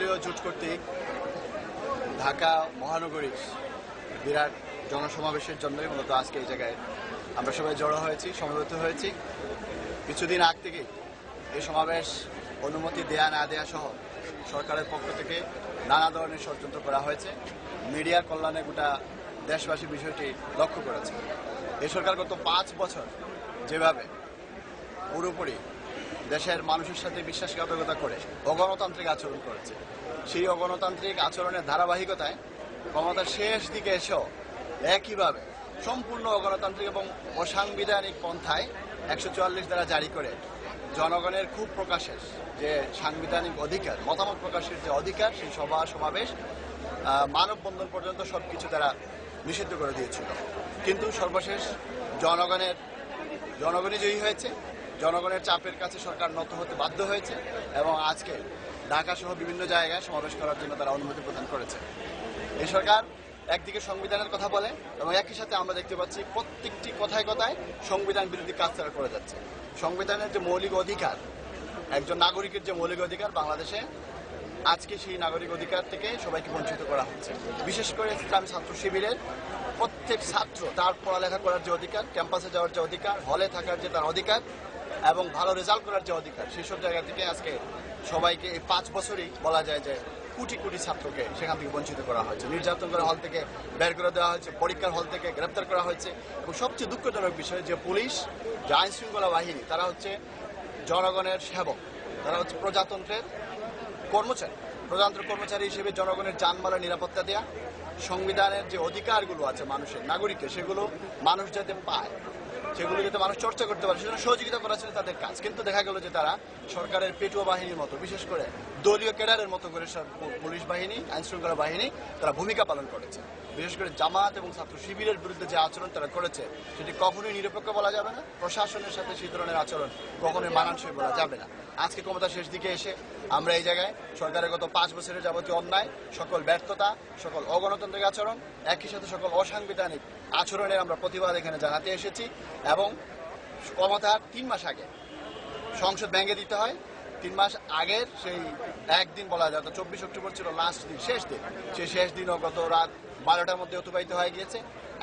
দলীয় জোট কর্তৃক ঢাকা মহানগরীর বিরাট জনসমাবেশের জন্যই মূলত আজকে এই জায়গায় আমরা সবাই জড়ো হয়েছি, সমবেত হয়েছি। কিছুদিন আগ থেকেই এই সমাবেশ অনুমতি দেয়া না দেয়া সহ সরকারের পক্ষ থেকে নানা ধরনের ষড়যন্ত্র করা হয়েছে। মিডিয়ার কল্যাণে গোটা দেশবাসী বিষয়টি লক্ষ্য করেছে। এই সরকার গত পাঁচ বছর যেভাবে পুরোপুরি দেশের মানুষের সাথে বিশ্বাসঘাতকতা করে অগণতান্ত্রিক আচরণ করেছে। সেই অগণতান্ত্রিক আচরণের ধারাবাহিকতায় ক্ষমতার শেষ দিকে এসেও একইভাবে সম্পূর্ণ অগণতান্ত্রিক এবং অসাংবিধানিক পন্থায় একশো চুয়াল্লিশ দ্বারা জারি করে জনগণের খুব প্রকাশের যে সাংবিধানিক অধিকার, মতামত প্রকাশের যে অধিকার, সেই সভা, সমাবেশ মানববন্ধন পর্যন্ত সবকিছু তারা নিষিদ্ধ করে দিয়েছিল। কিন্তু সর্বশেষ জনগণের, জনগণই জয়ী হয়েছে। জনগণের চাপের কাছে সরকার নত হতে বাধ্য হয়েছে এবং আজকে ঢাকা সহ বিভিন্ন জায়গায় সমাবেশ করার জন্য তারা অনুমতি প্রদান করেছে। এই সরকার একদিকে সংবিধানের কথা বলে এবং একই সাথে আমরা দেখতে পাচ্ছি প্রত্যেকটি কথায় কথায় সংবিধান বিরোধী কাজ তারা করে যাচ্ছে। সংবিধানের যে মৌলিক অধিকার, একজন নাগরিকের যে মৌলিক অধিকার বাংলাদেশে আজকে সেই নাগরিক অধিকার থেকে সবাইকে বঞ্চিত করা হচ্ছে। বিশেষ করে ইসলামী ছাত্র শিবিরের প্রত্যেক ছাত্র তার পড়ালেখা করার যে অধিকার, ক্যাম্পাসে যাওয়ার যে অধিকার, হলে থাকার যে তার অধিকার এবং ভালো রেজাল্ট করার যে অধিকার, সেসব জায়গা থেকে আজকে সবাইকে এই পাঁচ বছরই বলা যায় যে কোটি কোটি ছাত্রকে সেখান থেকে বঞ্চিত করা হয়েছে। নির্যাতন করে হল থেকে বের করে দেওয়া হয়েছে, পরীক্ষার হল থেকে গ্রেপ্তার করা হয়েছে এবং সবচেয়ে দুঃখজনক বিষয় যে পুলিশ, যে আইন শৃঙ্খলা বাহিনী, তারা হচ্ছে জনগণের সেবক, তারা হচ্ছে প্রজাতন্ত্রের কর্মচারী। প্রধানতন্ত্র কর্মচারী হিসেবে জনগণের যানমালের নিরাপত্তা দেয়া, সংবিধানের যে অধিকারগুলো আছে মানুষের নাগরিকের সেগুলো মানুষ যাতে পায়, সেগুলো যাতে মানুষ চর্চা করতে পারে, সেজন্য সহযোগিতা করা ছিল তাদের কাজ। কিন্তু দেখা গেল যে তারা সরকারের পেটুয়া বাহিনীর মতো, বিশেষ করে দলীয় ক্যাডারের মতো করে পুলিশ বাহিনী, আইনশৃঙ্খলা বাহিনী, তারা ভূমিকা পালন করেছে। বিশেষ করে জামাত এবং ছাত্র শিবিরের বিরুদ্ধে যে আচরণ তারা করেছে, সেটি কখনোই নিরপেক্ষ বলা যাবে না। প্রশাসনের সাথে সেই ধরনের আচরণ কখনোই মানানসই বলা যাবে না। আজকে ক্ষমতা শেষ দিকে এসে আমরা এই জায়গায় সরকারের গত পাঁচ বছরের যাবতীয় অন্যায়, সকল ব্যর্থতা, সকল অগণতান্ত্রিক আচরণ, একই সাথে সকল অসাংবিধানিক আচরণের আমরা প্রতিবাদ এখানে জানাতে এসেছি এবং ক্ষমতার তিন মাস আগে সংসদ ভেঙে দিতে হয়। তিন মাস আগের সেই একদিন বলা যায় তো চব্বিশ অক্টোবর ছিল লাস্ট দিন শেষ দিন। সেই শেষ দিনও গত রাত বারোটার মধ্যে অতিবাহিত হয়ে গিয়েছে।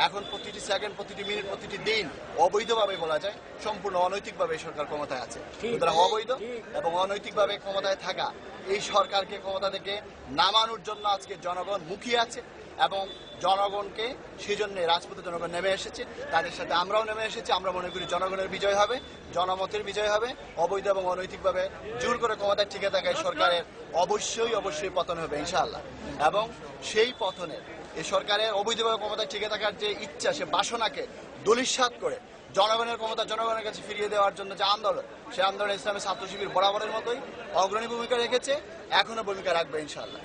এখন প্রতিটি সেকেন্ড প্রতিটি মিনিট প্রতিটি দিন অবৈধভাবে বলা যায় সম্পূর্ণ অনৈতিকভাবে সরকার ক্ষমতায় আছে। সুতরাং অবৈধ এবং অনৈতিকভাবে ক্ষমতায় থাকা এই সরকারকে ক্ষমতা থেকে নামানোর জন্য আজকে জনগণ মুখিয়ে আছে। এবং জনগণকে সেই জন্য রাজপথে জনগণ নেমে এসেছে। তাদের সাথে আমরাও নেমে এসেছি। আমরা মনে করি জনগণের বিজয় হবে, জনমতের বিজয় হবে। অবৈধ এবং অনৈতিকভাবে জোর করে ক্ষমতায় টিকে থাকা এই সরকারের অবশ্যই অবশ্যই পতন হবে, ইনশাআল্লাহ। এবং সেই পতনের এই সরকারের অবৈধভাবে ক্ষমতায় টিকে থাকার যে ইচ্ছা, সে বাসনাকে দলিস্বাদ করে জনগণের ক্ষমতা জনগণের কাছে ফিরিয়ে দেওয়ার জন্য যে আন্দোলন সেই আন্দোলন ইসলামের ছাত্র শিবির বরাবরের মতোই অগ্রণী ভূমিকা রেখেছে এখনও ভূমিকা রাখবে, ইনশাআল্লাহ।